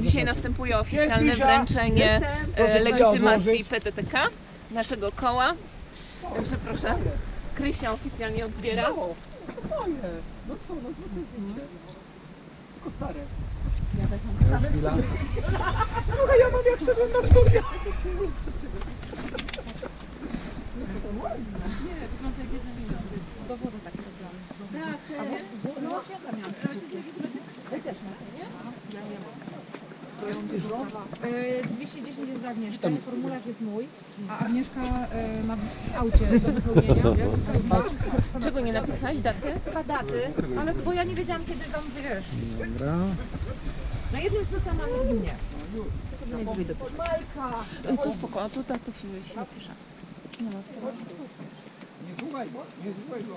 Dzisiaj następuje oficjalne wręczenie e, legitymacji. PTTK, naszego koła. Także proszę, Krysia oficjalnie odbiera. No. No co, no zróbmy zdjęcie. Tylko stare. Słuchaj, ja mam jak szedłem na studia. E, 210 jest za Agnieszkę, formularz jest mój, a Agnieszka e, ma w aucie do wypełnienia. Czego nie napisałeś? Daty? Dwa daty, ale bo ja nie wiedziałam kiedy wam wiesz. Dobra. Na jednym wpisałam, a na drugim nie. To najwyżej dopiszę. E, To spoko, a tu daty się napisze. Nie ma. Nie słuchaj go, nie słuchaj go.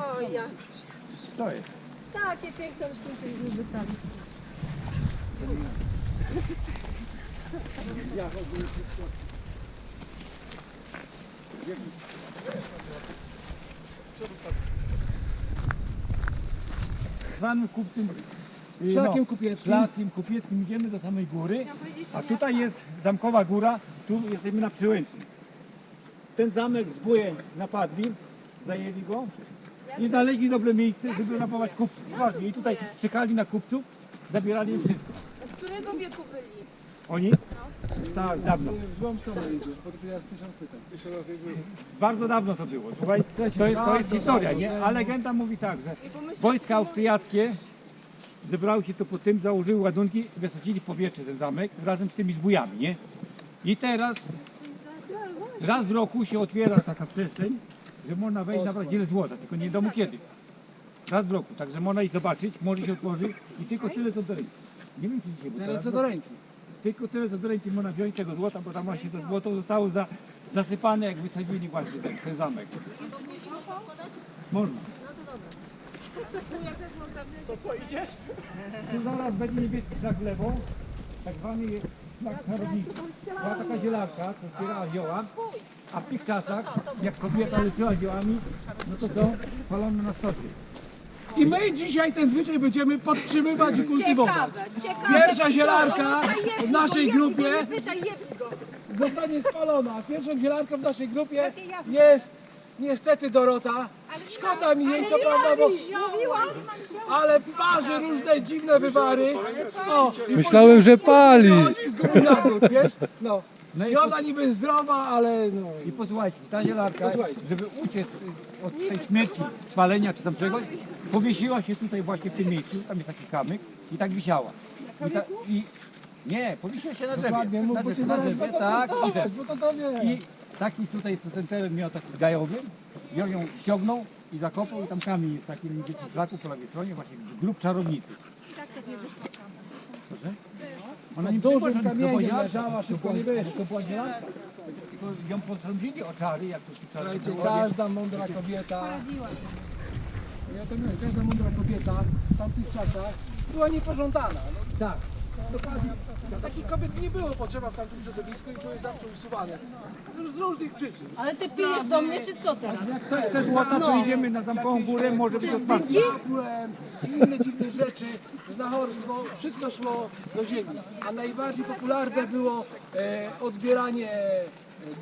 O ja, Co jest? takie piękne sztuki mi wytali. Zwanym kupcem. Szlakiem no, kupieckim. Szlakiem kupieckim idziemy do samej góry, a tutaj jest Zamkowa Góra, tu jesteśmy na Przyłęcznym. Ten zamek zbóje napadli, zajęli go i znaleźli dobre miejsce, żeby rabować kupców. Właśnie, i tutaj czekali na kupców, zabierali im wszystko. Z którego wieku byli? Oni? Tak, dawno. W złą stronę idziesz, bo dopiero jest tysiąc pytań. Bardzo dawno to było. Słuchaj, to jest, to jest historia, nie? A legenda mówi tak, że wojska austriackie zebrały się tu po tym, założyły ładunki wysadzili w powietrze ten zamek razem z tymi zbójami, nie? I teraz raz w roku się otwiera taka przestrzeń, że można wejść nabrać wiele złota, tylko nie wiadomo kiedy. Raz w roku, także można iść zobaczyć, może się otworzy i tylko tyle co do ręki. Nie wiem czy dzisiaj, bo Tyle co do ręki. tylko tyle co do ręki można wziąć tego złota, bo tam właśnie to złoto zostało za, zasypane jak wysadzili właśnie ten, ten zamek. Można. To co, idziesz? Tu zaraz będzie niebieski szlak w lewo, tak zwany szlak czarownicy. Była taka zielarka, co zbierała zioła, a w tych czasach, jak kobieta leczyła ziołami, no to to palono na stosie. I my dzisiaj ten zwyczaj będziemy podtrzymywać i kultywować. ciekawe. Pierwsza zielarka w naszej grupie zostanie spalona. Pierwszą zielarką w naszej grupie jest niestety Dorota. Szkoda mi jej, co prawda, bo... Ale parzy różne dziwne wywary. O, i Myślałem, że pali. chodzi z góry na dół, wiesz? No. No i, I ona niby zdrowa, ale no... i posłuchajcie, ta zielarka, Posłuchajcie. żeby uciec y, od tej śmierci, spalenia czy tam czegoś, powiesiła się tutaj właśnie w tym miejscu, tam jest taki kamyk i tak wisiała. I, ta, i nie, powiesiła się na drzewie. Dokładnie, mów, na cię drzewie, na zaraz drzewie będą tak, i, bo to to wie. I taki tutaj, co ten teren miał taki gajowy, i on ją ściągnął i zakopał i tam kamień jest taki niebieski szlaku po lewej stronie, właśnie grób czarownicy. I tak to nie wyszło Proszę? Ona nie Dużym kamieniem leżała, szybko nie była- wyszło. To była zielarka, tylko ją posądzili o czary, jak to czary Słuchajcie, każda mądra kobieta, ja to mówię, każda mądra kobieta w tamtych czasach była niepożądana. No, Tak. Dokładnie. Takich kobiet nie było potrzeba w tamtym środowisku i były zawsze usuwane. Z różnych przyczyn. Ale ty pijesz do mnie, czy co teraz? Jak ktoś chce złota, to idziemy na zamkową górę, może być i inne dziwne rzeczy, znachorstwo, wszystko szło do ziemi. A najbardziej popularne było e, odbieranie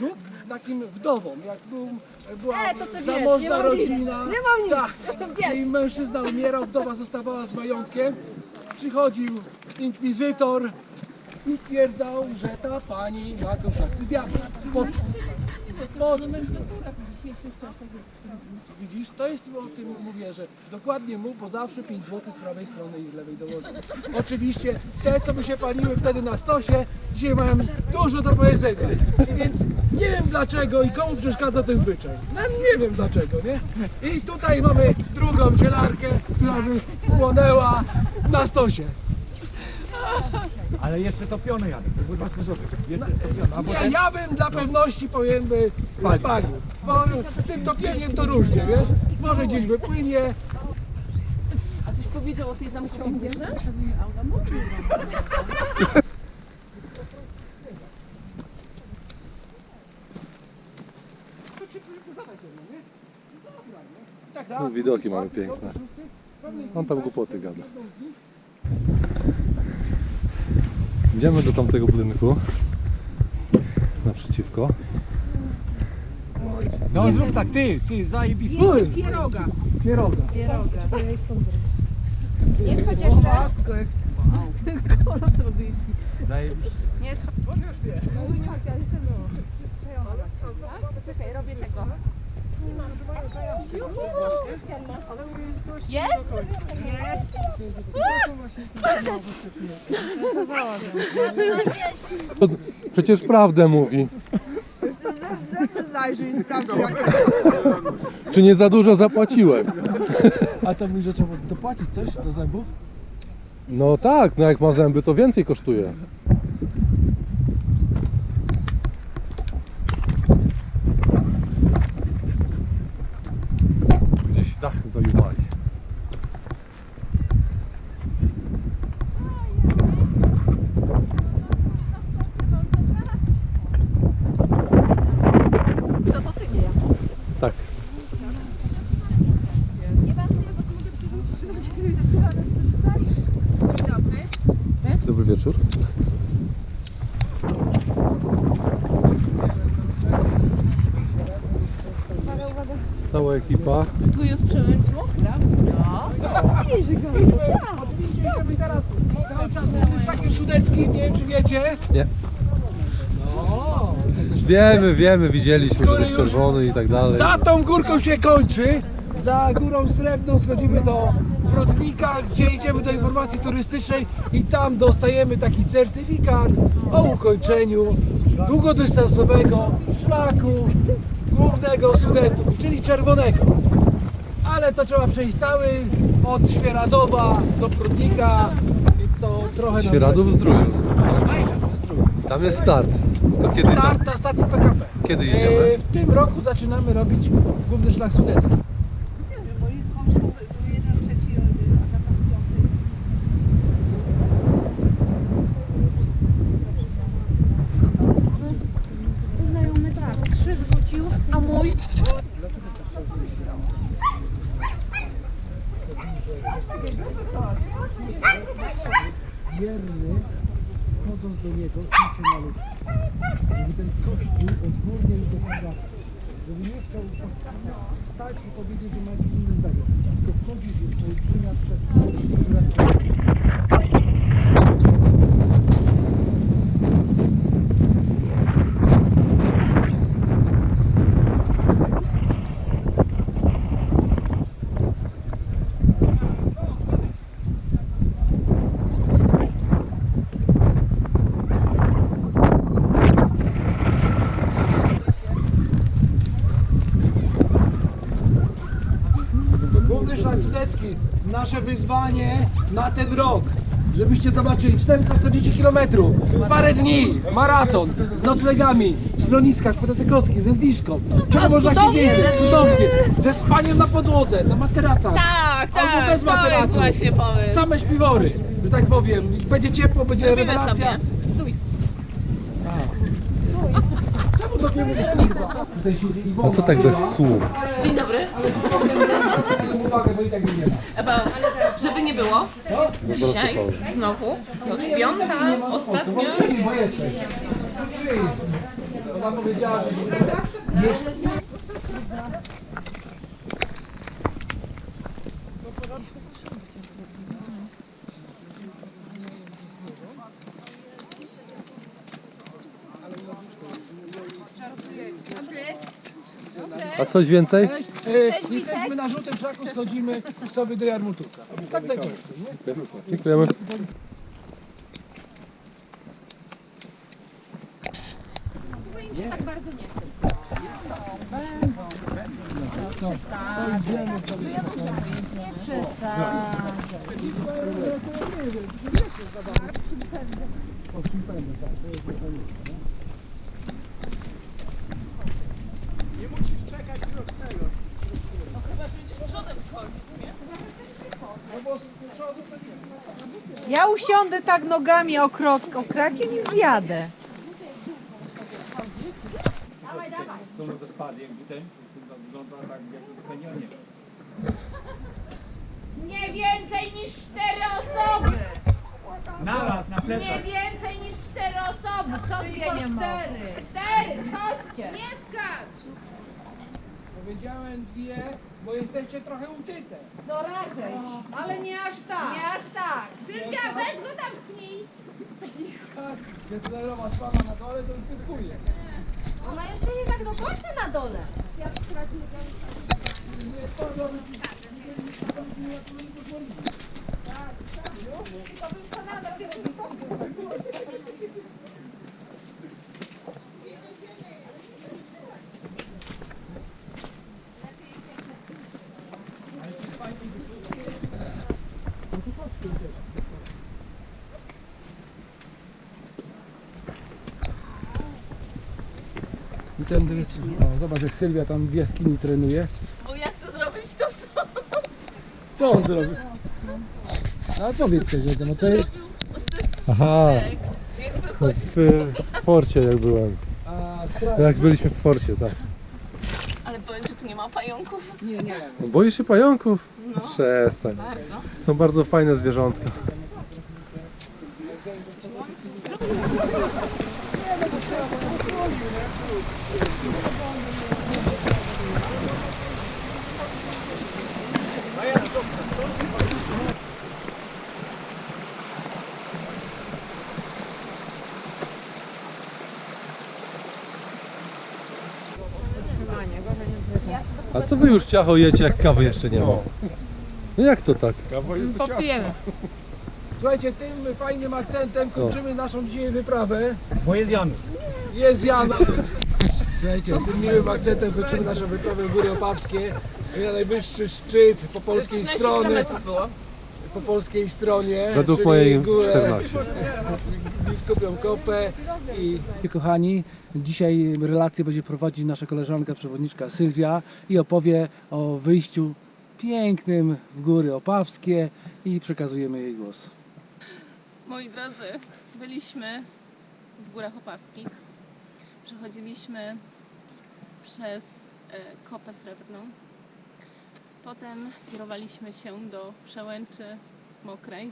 dóbr takim wdowom. Jak był, była E, to co wiesz, zamożna nie mam nic, rodzina, nie mam nic, tak, wiesz. i mężczyzna umierał, wdowa zostawała z majątkiem. Przychodził inkwizytor i stwierdzał, że ta pani ma kontakty z diabłem. Pod, pod, Widzisz, to jest o tym mówię, że dokładnie mu, bo zawsze 5 zł z prawej strony i z lewej dowodzą. Oczywiście te, co by się paliły wtedy na stosie, dzisiaj mają dużo do powiedzenia. Więc nie wiem dlaczego i komu przeszkadza ten zwyczaj. No nie wiem dlaczego, nie? I tutaj mamy drugą zielarkę, która by spłonęła na stosie. Ale jeszcze topione jadę, to były dwa sposoby. Jeszcze topione, a Ja, potem... ja bym dla pewności powiem by spalił. Bo z tym topieniem to różnie, wiesz? Może gdzieś wypłynie, A coś powiedział o tej górze? No, widoki mamy piękne. On tam głupoty gada. Idziemy do tamtego budynku. Naprzeciwko. No zrób tak, ty, ty, zajebisty. Pieroga. Pieroga. Jest choć jeszcze... Zajebisty. Nie jest Czekaj, robię tego. Jest? Przecież prawdę mówi. Zajrzyj i sprawdź, jak Czy nie za dużo zapłaciłem? A to mi, że trzeba dopłacić coś do zębów? No tak, no jak ma zęby to więcej kosztuje. Gdzieś dach zajumali. Tak. Dobry wieczór. Cała ekipa. Tu jest przemęciło? Idziemy teraz cały czas tym szlakiem sudeckim, nie wiem czy wiecie. Nie. No, Wiemy, wiemy, widzieliśmy, że jest czerwony i tak dalej. za tą górką się kończy. Za górą srebrną schodzimy do Brodnika, gdzie idziemy do informacji turystycznej i tam dostajemy taki certyfikat o ukończeniu długodystansowego szlaku głównego Sudetu, czyli czerwonego. Ale to trzeba przejść cały od Świeradowa do Brodnika i to trochę Świeradów Zdrój. Tam jest start. To kiedy? Start na stacji PKP. Kiedy E, jedziemy? W tym roku zaczynamy robić główny szlak sudecki. Znajomy tak, trzy wrzucił, a mój wierny, chodząc do niego, ćwiczy malutko. Żeby ten kościół odgórnie i zapada, żeby nie chciał posta- wstać że ma jakieś inne zdanie. Tylko wchodzisz, jest olbrzymia przestrzeń, która cię Sudecki, nasze wyzwanie na ten rok. Żebyście zobaczyli, 440 km, parę dni, maraton z noclegami, w schroniskach podatykowskich, ze zniżką. Czego można się więcej? Cudownie. Ze spaniem na podłodze, na materacach. Tak, Albo tak, bez to jest materacu. właśnie pomysł. Same śpiwory, że tak powiem. Będzie ciepło, będzie Robimy rewelacja. sobie. Stój. Czemu mówisz, kurwa? Tutaj się A co tak bez słów? Dzień dobry. Uwagę, bo i tak nie ma. Ewa, żeby nie było, dzisiaj znowu, to już piąta, ostatnia. Bo jesteś. Ona powiedziała, że nie A coś więcej? Cześć, e, jesteśmy na żółtym szaku, schodzimy sobie do Jarmutuka. Tak najkrócej, nie? Dziękujemy. Chyba im się tak bardzo nie chce. Ja usiądę tak nogami o, krok, o krakiem i zjadę. Jakby ten, to wygląda tak. Nie więcej niż cztery osoby! Naraz, na Nie plecach. więcej niż cztery osoby! Co dwie nie cztery? Cztery, schodźcie! Nie skacz! Powiedziałem dwie, bo jesteście trochę utyte. No raczej. Ale nie aż tak. Nie aż tak. Sylwia, weź go tam tchnij. Jest lerowa słaba na dole, to już pyskuje. Ona jeszcze nie tak do końca na dole. I ten jest, o, zobacz jak Sylwia tam w jaskini trenuje. Bo ja chcę zrobić to, co Co on zrobi? A powiedz coś o tym, no to jest... Aha, jak no wychodzi. w, w forcie jak byłem. A. Jak byliśmy w forcie, tak. Ale powiem, że tu nie ma pająków. Nie, nie. No, Boisz się pająków? No, Przestań. bardzo. Są bardzo fajne zwierzątka. A co wy już ciacho jecie, jak kawy jeszcze nie ma? No jak to tak? Popijemy. Słuchajcie, tym fajnym akcentem kończymy naszą dzisiaj wyprawę. Bo jest Janusz. Jest Jan. Słuchajcie, tym miłym akcentem kończymy naszą wyprawę w Góry Opawskie. Na najwyższy szczyt po polskiej 13 stronie. kilometrów było. Po polskiej stronie. Według czyli mojej górę 14. Biskupią Kopę i kochani, dzisiaj relację będzie prowadzić nasza koleżanka przewodniczka Sylwia i opowie o wyjściu pięknym w góry opawskie i przekazujemy jej głos. Moi drodzy, byliśmy w Górach Opawskich. Przechodziliśmy przez e, Kopę Srebrną. Potem kierowaliśmy się do Przełęczy Mokrej.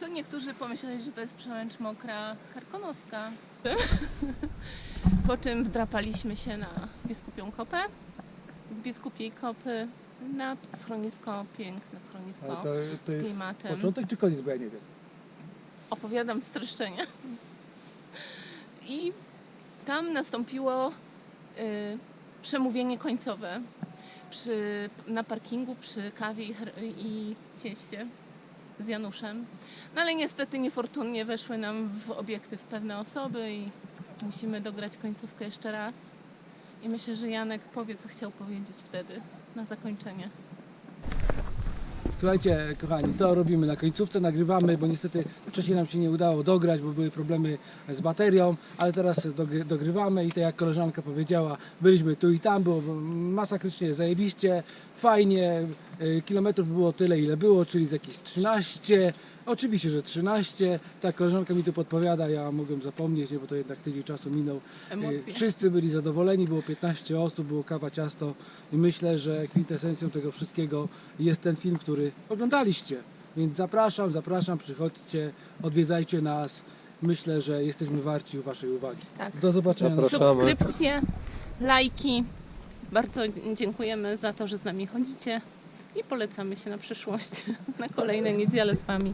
Co niektórzy pomyśleli, że to jest przełęcz mokra karkonoska. Po czym wdrapaliśmy się na Biskupią Kopę. Z Biskupiej Kopy na schronisko, piękne schronisko z klimatem. początek czy koniec, bo ja nie wiem. opowiadam streszczenia. I tam nastąpiło y, przemówienie końcowe przy, na parkingu przy kawie i, i cieście z Januszem. No ale niestety niefortunnie weszły nam w obiektyw pewne osoby i musimy dograć końcówkę jeszcze raz. I myślę, że Janek powie, co chciał powiedzieć wtedy na zakończenie. Słuchajcie, kochani, to robimy na końcówce, nagrywamy, bo niestety wcześniej nam się nie udało dograć, bo były problemy z baterią, ale teraz dogry- dogrywamy i tak jak koleżanka powiedziała, byliśmy tu i tam, było masakrycznie zajebiście, fajnie, y, kilometrów było tyle, ile było, czyli z jakieś 13, oczywiście, że 13, tak koleżanka mi tu podpowiada, ja mogłem zapomnieć, nie, bo to jednak tydzień czasu minął. Emocje. Y, Wszyscy byli zadowoleni, było 15 osób, było kawa, ciasto i myślę, że kwintesencją tego wszystkiego jest ten film, który oglądaliście. Więc zapraszam, zapraszam, przychodźcie, odwiedzajcie nas. Myślę, że jesteśmy warci Waszej uwagi. Tak. Do zobaczenia. Zapraszamy. subskrypcje, lajki. Bardzo dziękujemy za to, że z nami chodzicie i polecamy się na przyszłość, na kolejne niedziele z Wami.